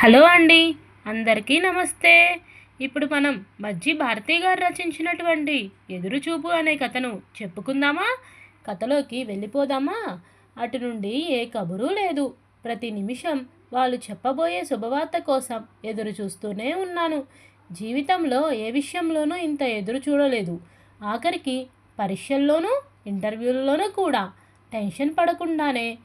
Hello అండి అందరికీ నమస్తే. ఇప్పుడు మనం మజ్జి భారతి గారు రచించినటువంటి ఎదురుచూపు అనే కథను చెప్పుకుందామా? కథలోకి వెళ్ళిపోదామా? అటు నుండి ఏ కబురు లేదు. ప్రతి నిమిషం వాళ్ళు చెప్పబోయే శుభవార్త కోసం ఎదురు చూస్తూనే ఉన్నాను. జీవితంలో ఏ విషయంలోనూ ఇంత ఎదురు చూడలేదు. ఆఖరికి పరీక్షల్లోనూ ఇంటర్వ్యూల్లోనూ కూడా టెన్షన్ పడకుండానే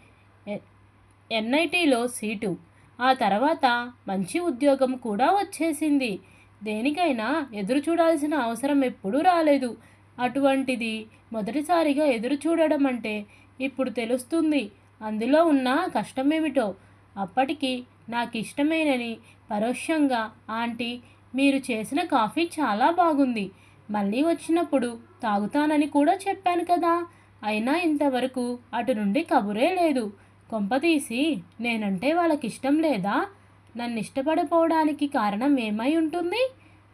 ఎన్ఐటీలో సీటు ఆ తర్వాత మంచి ఉద్యోగం కూడా వచ్చేసింది. దేనికైనా ఎదురు చూడాల్సిన అవసరం ఎప్పుడూ రాలేదు. అటువంటిది మొదటిసారిగా ఎదురు చూడడం అంటే ఇప్పుడు తెలుస్తుంది. అందులో ఉన్న కష్టమేమిటో? అప్పటికి నాకు ఇష్టమేనని పరోక్షంగా ఆంటీ మీరు చేసిన కాఫీ చాలా బాగుంది. మళ్ళీ వచ్చినప్పుడు తాగుతానని కూడా చెప్పాను కదా. అయినా ఇంతవరకు అటు నుండి కబురే లేదు. కొంపతీసి నేనంటే వాళ్ళకి ఇష్టం లేదా? నన్ను ఇష్టపడిపోవడానికి కారణం ఏమై ఉంటుంది?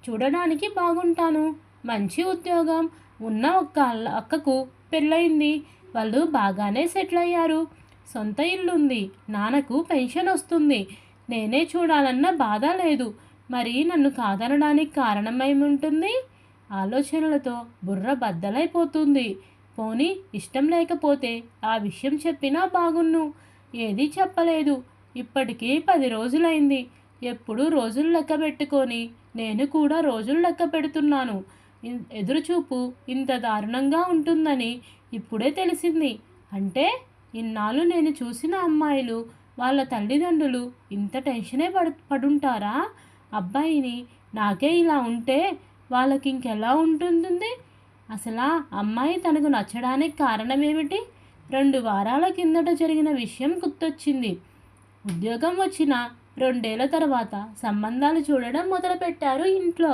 చూడడానికి బాగుంటాను. మంచి ఉద్యోగం. ఉన్న ఒక్క అక్కకు పెళ్ళయింది. వాళ్ళు బాగానే సెటిల్ అయ్యారు సొంత ఇల్లుంది. నాన్నకు పెన్షన్ వస్తుంది నేనే చూడాలన్న బాధ లేదు. మరి నన్ను కాదనడానికి కారణమేముంటుంది ఆలోచనలతో బుర్ర బద్దలైపోతుంది. పోనీ ఇష్టం లేకపోతే ఆ విషయం చెప్పినా బాగున్ను. ఏదీ చెప్పలేదు. ఇప్పటికీ పది రోజులైంది. ఎప్పుడు రోజులు లెక్క పెట్టుకొని నేను కూడా రోజులు లెక్క పెడుతున్నాను. ఎదురుచూపు ఇంత దారుణంగా ఉంటుందని ఇప్పుడే తెలిసింది. అంటే ఇన్నాళ్ళు నేను చూసిన అమ్మాయిలు వాళ్ళ తల్లిదండ్రులు ఇంత టెన్షనే పడు పడుంటారా? అబ్బాయిని నాకే ఇలా ఉంటే వాళ్ళకి ఇంకెలా ఉంటుంది అసలు అమ్మాయి తనకు నచ్చడానికి కారణం ఏమిటి రెండు వారాల కిందట జరిగిన విషయం గుర్తొచ్చింది. ఉద్యోగం వచ్చిన రెండేళ్ళ తర్వాత సంబంధాలు చూడడం మొదలుపెట్టారు ఇంట్లో.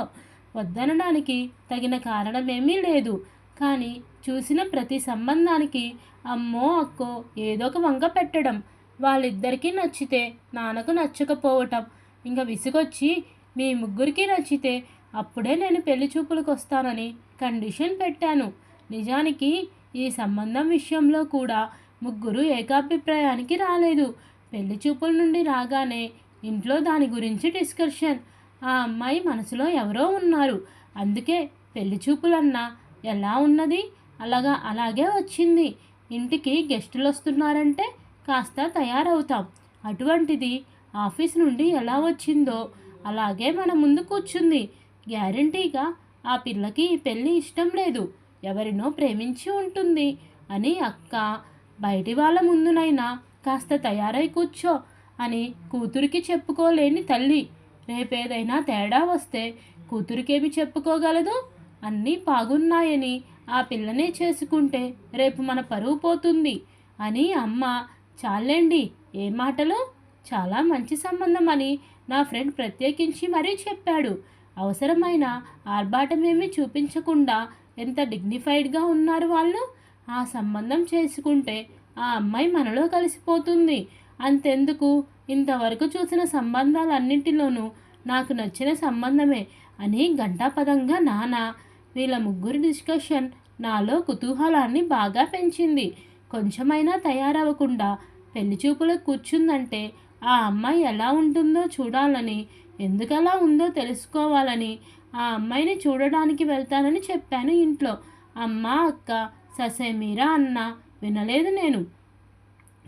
వద్దనడానికి తగిన కారణమేమీ లేదు. కానీ చూసిన ప్రతి సంబంధానికి అమ్మో అక్కో ఏదో ఒక వంక పెట్టడం వాళ్ళిద్దరికీ నచ్చితే నాన్నకు నచ్చకపోవటం ఇంకా విసుగొచ్చి మీ ముగ్గురికి నచ్చితే అప్పుడే నేను పెళ్ళి చూపులకు వస్తానని కండిషన్ పెట్టాను. నిజానికి ఈ సంబంధం విషయంలో కూడా ముగ్గురు ఏకాభిప్రాయానికి రాలేదు. పెళ్ళి చూపుల నుండి రాగానే ఇంట్లో దాని గురించి డిస్కషన్ ఆ అమ్మాయి మనసులో ఎవరో ఉన్నారు. అందుకే పెళ్ళి చూపులన్నా ఎలా ఉన్నది? అలాగా అలాగే వచ్చింది. ఇంటికి గెస్టులు వస్తున్నారంటే కాస్త తయారవుతాం. అటువంటిది ఆఫీస్ నుండి ఎలా వచ్చిందో అలాగే మన ముందు కూర్చుంది. గ్యారంటీగా ఆ పిల్లకి పెళ్ళి ఇష్టం లేదు. ఎవరినో ప్రేమించి ఉంటుంది అని అక్క బయటి వాళ్ళ ముందునైనా కాస్త తయారై కూర్చో అని కూతురికి చెప్పుకోలేని తల్లి రేపేదైనా తేడా వస్తే కూతురికేమి చెప్పుకోగలదు? అన్నీ బాగున్నాయని ఆ పిల్లనే చేసుకుంటే రేపు మన పరువు పోతుంది అని అమ్మ చాలండి ఏ మాటలు? చాలా మంచి సంబంధం అని నా ఫ్రెండ్ ప్రత్యేకించి మరీ చెప్పాడు. అవసరమైన ఆర్భాటమేమీ చూపించకుండా ఎంత డిగ్నిఫైడ్గా ఉన్నారు వాళ్ళు? ఆ సంబంధం చేసుకుంటే ఆ అమ్మాయి మనలో కలిసిపోతుంది. అంతెందుకు? ఇంతవరకు చూసిన సంబంధాలన్నింటిలోనూ నాకు నచ్చిన సంబంధమే. అని గంటాపదంగా నాన్న వీళ్ళ ముగ్గురి డిస్కషన్ నాలో కుతూహలాన్ని బాగా పెంచింది. కొంచెమైనా తయారవ్వకుండా పెళ్ళి చూపులకు కూర్చుందంటే ఆ అమ్మాయి ఎలా ఉంటుందో చూడాలని ఎందుకలా ఉందో తెలుసుకోవాలని ఆ అమ్మాయిని చూడడానికి వెళ్తానని చెప్పాను ఇంట్లో. అమ్మ అక్క ససేమీరా అన్న వినలేదు నేను.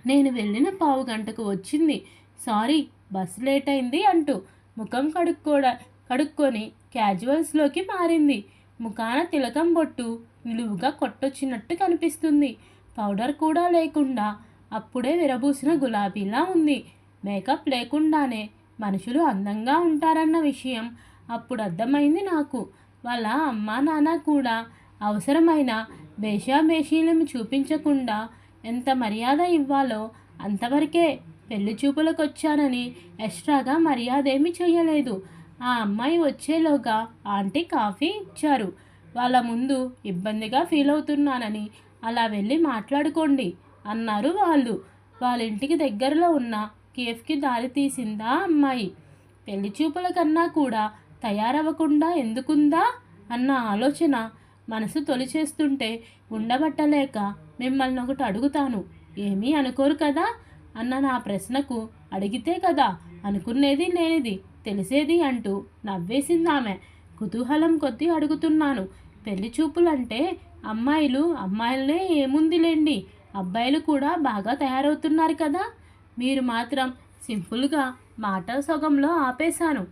నేను వెళ్ళిన పావు గంటకు వచ్చింది. సారీ బస్ లేట్ అయింది అంటూ ముఖం కడుక్కోడా కడుక్కొని క్యాజువల్స్లోకి మారింది. ముఖాన తిలకం బొట్టు నిలువుగా కొట్టొచ్చినట్టు కనిపిస్తుంది. పౌడర్ కూడా లేకుండా అప్పుడే విరబూసిన గులాబీలా ఉంది. మేకప్ లేకుండానే మనుషులు అందంగా ఉంటారన్న విషయం అప్పుడు అర్థమైంది నాకు. వాళ్ళ అమ్మా నాన్న కూడా అవసరమైన వేషాభేషీలను చూపించకుండా ఎంత మర్యాద ఇవ్వాలో అంతవరకే పెళ్ళి చూపులకు వచ్చానని ఎక్స్ట్రాగా మర్యాద ఏమీ చేయలేదు ఆ అమ్మాయి వచ్చేలోగా ఆంటీ కాఫీ ఇచ్చారు. వాళ్ళ ముందు ఇబ్బందిగా ఫీల్ అవుతున్నానని అలా వెళ్ళి మాట్లాడుకోండి అన్నారు వాళ్ళు. వాళ్ళ ఇంటికి దగ్గరలో ఉన్న కేఫ్కి దారి తీసిందా అమ్మాయి? పెళ్ళి చూపుల కన్నా కూడా తయారవ్వకుండా ఎందుకుందా? అన్న ఆలోచన మనసు తొలిచేస్తుంటే ఉండబట్టలేక మిమ్మల్ని ఒకటి అడుగుతాను. ఏమీ అనుకోరు కదా? అన్న నా ప్రశ్నకు అడిగితే కదా అనుకునేది లేనిది తెలిసేది అంటూ నవ్వేసింది ఆమె కుతూహలం కొద్దీ అడుగుతున్నాను. పెళ్ళి చూపులంటే అమ్మాయిలు అమ్మాయిలనే ఏముందిలేండి? అబ్బాయిలు కూడా బాగా తయారవుతున్నారు కదా? మీరు మాత్రం సింపుల్గా మాట సగంలో ఆపేశాను.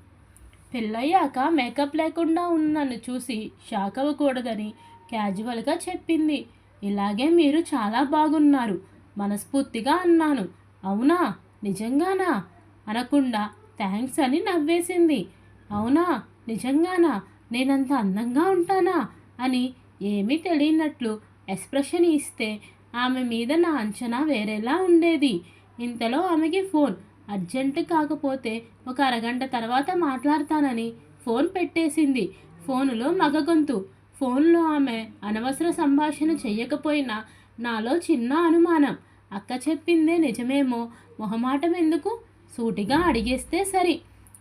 పెళ్ళయ్యాక మేకప్ లేకుండా ఉన్నన్ను చూసి షాక్ అవ్వకూడదని క్యాజువల్గా చెప్పింది. ఇలాగే మీరు చాలా బాగున్నారు మనస్ఫూర్తిగా అన్నాను. అవునా? నిజంగానా? అనకుండా థ్యాంక్స్ అని నవ్వేసింది. అవునా? నిజంగానా? నేనంత అందంగా ఉంటానా? అని ఏమీ తెలియనట్లు ఎక్స్ప్రెషన్ ఇస్తే ఆమె మీద నా అంచనా వేరేలా ఉండేది. ఇంతలో ఆమెకి ఫోన్. అర్జెంటు కాకపోతే ఒక అరగంట తర్వాత మాట్లాడతానని ఫోన్ పెట్టేసింది. ఫోనులో మగ గొంతు. ఫోన్లో ఆమె అనవసర సంభాషణ చెయ్యకపోయినా నాలో చిన్న అనుమానం. అక్క చెప్పిందే నిజమేమో. మొహమాటం ఎందుకు సూటిగా అడిగేస్తే సరి.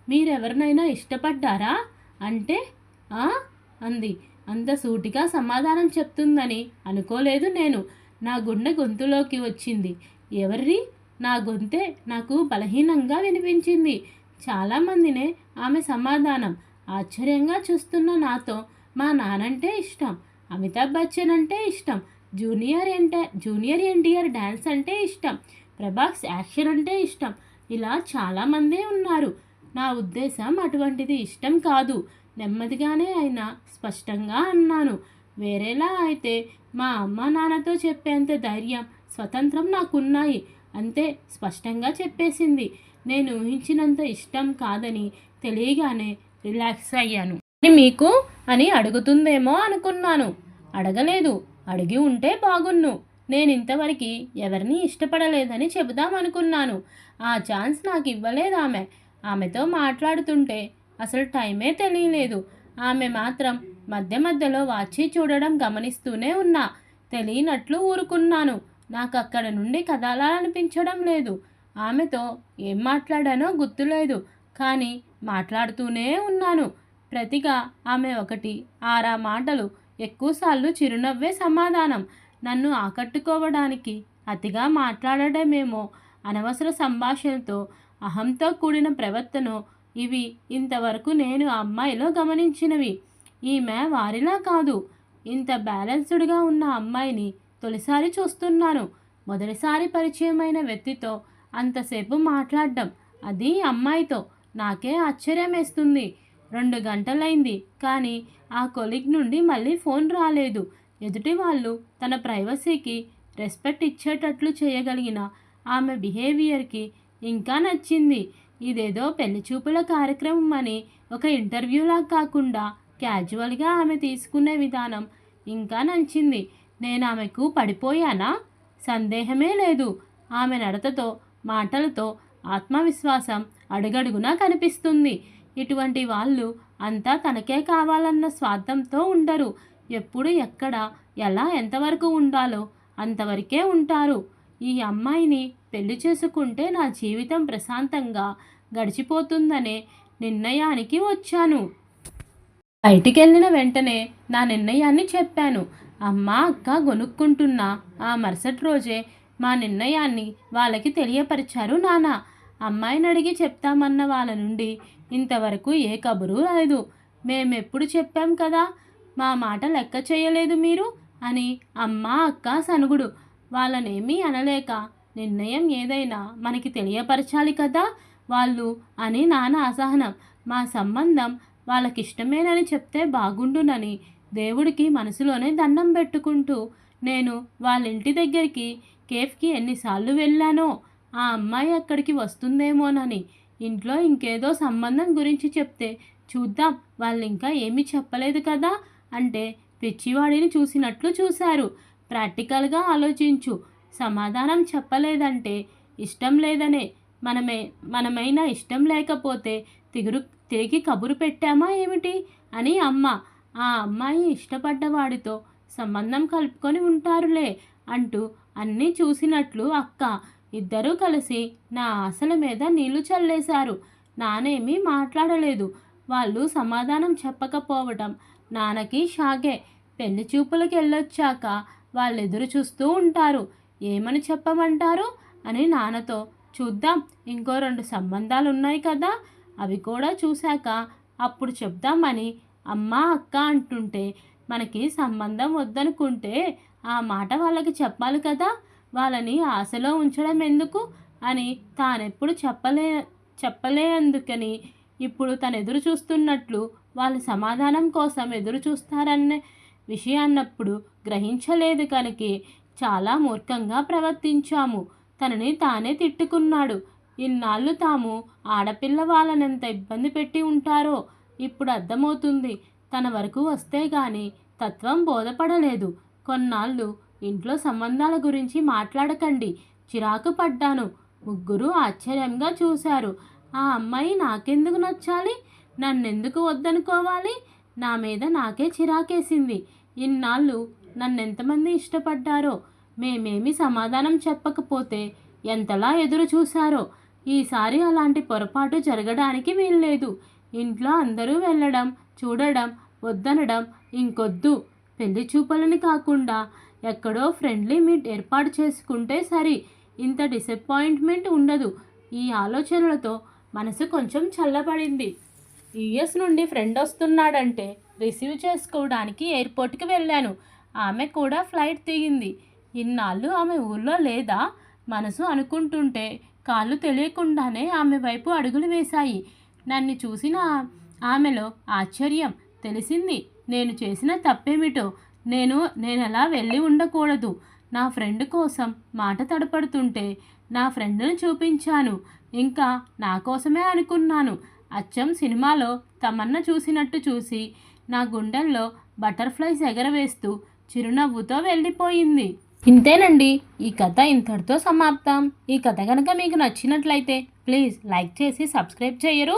మీరెవరినైనా ఇష్టపడ్డారా? అంటే ఆ? అంది. అంత సూటిగా సమాధానం చెప్తుందని అనుకోలేదు నేను. నా గుండె గొంతులోకి వచ్చింది. ఎవరి నా గొంతే నాకు బలహీనంగా వినిపించింది. చాలామందినే ఆమె సమాధానం ఆశ్చర్యంగా చూస్తున్న నాతో మా నానంటే ఇష్టం అమితాబ్ బచ్చన్ అంటే ఇష్టం జూనియర్ ఎంట జూనియర్ ఎన్టీఆర్ డ్యాన్స్ అంటే ఇష్టం ప్రభాస్ యాక్షన్ అంటే ఇష్టం. ఇలా చాలామందే ఉన్నారు. నా ఉద్దేశం అటువంటిది ఇష్టం కాదు. నెమ్మదిగానే అయినా స్పష్టంగా అన్నాను. వేరేలా అయితే మా అమ్మ నాన్నతో చెప్పేంత ధైర్యం స్వతంత్రం నాకున్నాయి. అంతే స్పష్టంగా చెప్పేసింది. నేను ఊహించినంత ఇష్టం కాదని తెలియగానే రిలాక్స్ అయ్యాను. మీకు? అని అడుగుతుందేమో అనుకున్నాను. అడగలేదు. అడిగి ఉంటే బాగున్ను. నేను ఇంతవరకు ఎవరిని ఇష్టపడలేదని చెబుదామనుకున్నాను ఆ ఛాన్స్ నాకు ఇవ్వలేదు ఆమె. ఆమెతో మాట్లాడుతుంటే అసలు టైమే తెలియలేదు. ఆమె మాత్రం మధ్య మధ్యలో వాచి చూడడం గమనిస్తూనే ఉన్నా. తెలియనట్లు ఊరుకున్నాను. నాకు అక్కడ నుండి కదలాలనిపించడం లేదు. ఆమెతో ఏం మాట్లాడానో గుర్తులేదు. కానీ మాట్లాడుతూనే ఉన్నాను. ప్రతిగా ఆమె ఒకటి ఆరా మాటలు ఎక్కువసార్లు చిరునవ్వే సమాధానం. నన్ను ఆకట్టుకోవడానికి అతిగా మాట్లాడడమేమో అనవసర సంభాషణతో అహంతో కూడిన ప్రవర్తన ఇవి ఇంతవరకు నేను ఆ అమ్మాయిలో గమనించినవి. ఈమె వారిలా కాదు. ఇంత బ్యాలెన్స్డ్గా ఉన్న అమ్మాయిని తొలిసారి చూస్తున్నాను మొదటిసారి పరిచయమైన వ్యక్తితో అంతసేపు మాట్లాడడం అది అమ్మాయితో నాకే ఆశ్చర్యం వేస్తుంది రెండు గంటలైంది కానీ ఆ కొలిగ్ నుండి మళ్ళీ ఫోన్ రాలేదు. ఎదుటి వాళ్ళు తన ప్రైవసీకి రెస్పెక్ట్ ఇచ్చేటట్లు చేయగలిగిన ఆమె బిహేవియర్కి ఇంకా నచ్చింది. ఇదేదో పెళ్ళి చూపుల కార్యక్రమం అని ఒక ఇంటర్వ్యూలా కాకుండా క్యాజువల్గా ఆమె తీసుకునే విధానం ఇంకా నచ్చింది. నేను ఆమెకు పడిపోయానా? సందేహమే లేదు. ఆమె నడతతో మాటలతో ఆత్మవిశ్వాసం అడుగడుగునా కనిపిస్తుంది. ఇటువంటి వాళ్ళు అంతా తనకే కావాలన్న స్వార్థంతో ఉండరు. ఎప్పుడు ఎక్కడ ఎలా ఎంతవరకు ఉండాలో అంతవరకే ఉంటారు. ఈ అమ్మాయిని పెళ్ళి చేసుకుంటే నా జీవితం ప్రశాంతంగా గడిచిపోతుందనే నిర్ణయానికి వచ్చాను. బయటికి వెళ్ళిన వెంటనే నా నిర్ణయాన్ని చెప్పాను. అమ్మ అక్క గొనుక్కుంటున్న. ఆ మరుసటి రోజే మా నిర్ణయాన్ని వాళ్ళకి తెలియపరిచారు నాన్న. అమ్మాయిని అడిగి చెప్తామన్న వాళ్ళ నుండి ఇంతవరకు ఏ కబురు రాలేదు మేమెప్పుడు చెప్పాం కదా మా మాట లెక్క చేయలేదు మీరు అని అమ్మ అక్క సనుగుడు. వాళ్ళనేమీ అనలేక నిర్ణయం ఏదైనా మనకి తెలియపరచాలి కదా వాళ్ళు అని నాన్న అసహనం. మా సంబంధం వాళ్ళకిష్టమేనని చెప్తే బాగుండునని దేవుడికి మనసులోనే దండం పెట్టుకుంటూ నేను వాళ్ళ ఇంటి దగ్గరికి కేఫ్కి ఎన్నిసార్లు వెళ్ళానో ఆ అమ్మాయి అక్కడికి వస్తుందేమోనని ఇంట్లో ఇంకేదో సంబంధం గురించి చెప్తే చూద్దాం వాళ్ళు ఇంకా ఏమీ చెప్పలేదు కదా అంటే పిచ్చివాడిని చూసినట్లు చూశారు. ప్రాక్టికల్గా ఆలోచించు సమాధానం చెప్పలేదంటే ఇష్టం లేదనే మనమే మనమైనా ఇష్టం లేకపోతే తిగురు తిరిగి కబురు పెట్టామా ఏమిటి? అని అమ్మ ఆ అమ్మాయి ఇష్టపడ్డవాడితో సంబంధం కలుపుకొని ఉంటారులే అంటూ అన్నీ చూసినట్లు అక్క ఇద్దరూ కలిసి నా ఆశల మీద నీళ్ళు చల్లేశారు. నానేమీ మాట్లాడలేదు. వాళ్ళు సమాధానం చెప్పకపోవటం నాన్నకి షాకే. పెళ్ళి చూపులకు వెళ్ళొచ్చాక వాళ్ళు ఎదురు చూస్తూ ఉంటారు. ఏమని చెప్పమంటారు? అని నాన్నతో. చూద్దాం ఇంకో రెండు సంబంధాలు ఉన్నాయి కదా. అవి కూడా చూశాక అప్పుడు చెప్దామని అమ్మ అక్క అంటుంటే మనకి సంబంధం వద్దనుకుంటే ఆ మాట వాళ్ళకి చెప్పాలి కదా? వాళ్ళని ఆశలో ఉంచడం ఎందుకు? అని తానెప్పుడు చెప్పలే చెప్పలే అందుకని ఇప్పుడు తను ఎదురు చూస్తున్నట్లు వాళ్ళ సమాధానం కోసం ఎదురు చూస్తారనే విషయాన్నప్పుడు గ్రహించలేదు కనుక చాలా మూర్ఖంగా ప్రవర్తించాము. తనని తానే తిట్టుకున్నాడు. ఇన్నాళ్ళు తాము ఆడపిల్ల వాళ్ళని ఎంత ఇబ్బంది పెట్టి ఉంటారో ఇప్పుడు అర్థమవుతుంది. తన వరకు వస్తే గాని తత్వం బోధపడలేదు. కొన్నాళ్ళు ఇంట్లో సంబంధాల గురించి మాట్లాడకండి. చిరాకు పడ్డాను. ముగ్గురు ఆశ్చర్యంగా చూశారు. ఆ అమ్మాయి నాకెందుకు నచ్చాలి? నన్నెందుకు వద్దనుకోవాలి? నా మీద నాకే చిరాకేసింది. ఇన్నాళ్ళు నన్నెంతమంది ఇష్టపడ్డారో? మేమేమి సమాధానం చెప్పకపోతే ఎంతలా ఎదురు చూశారో ఈసారి అలాంటి పొరపాటు జరగడానికి వీల్లేదు. ఇంట్లో అందరూ వెళ్ళడం చూడడం వద్దనడం ఇంకొద్దు. పెళ్ళి చూపలని కాకుండా ఎక్కడో ఫ్రెండ్లీ మీట్ ఏర్పాటు చేసుకుంటే సరి. ఇంత డిసప్పాయింట్మెంట్ ఉండదు. ఈ ఆలోచనలతో మనసు కొంచెం చల్లబడింది. యుఎస్ నుండి ఫ్రెండ్ వస్తున్నాడంటే రిసీవ్ చేసుకోవడానికి ఎయిర్పోర్ట్కి వెళ్ళాను. ఆమె కూడా ఫ్లైట్ దిగింది. ఇన్నాళ్ళు ఆమె ఊళ్ళో లేదా? మనసు అనుకుంటుంటే కాళ్ళు తెలియకుండానే ఆమె వైపు అడుగులు వేశాయి. నన్ను చూసిన ఆమెలో ఆశ్చర్యం. తెలిసింది నేను చేసిన తప్పేమిటో. నేను నేను అలా వెళ్ళి ఉండకూడదు. నా ఫ్రెండ్ కోసం మాట తడపడుతుంటే నా ఫ్రెండ్ను చూపించాను. ఇంకా నా కోసమే అనుకున్నాను. అచ్చం సినిమాలో తమన్న చూసినట్టు చూసి నా గుండెల్లో బటర్ఫ్లైస్ ఎగరవేస్తూ చిరునవ్వుతో వెళ్ళిపోయింది. ఇంతేనండి ఈ కథ ఇంతటితో సమాప్తం. ఈ కథ కనుక మీకు నచ్చినట్లయితే ప్లీజ్ లైక్ చేసి సబ్స్క్రైబ్ చేయరు.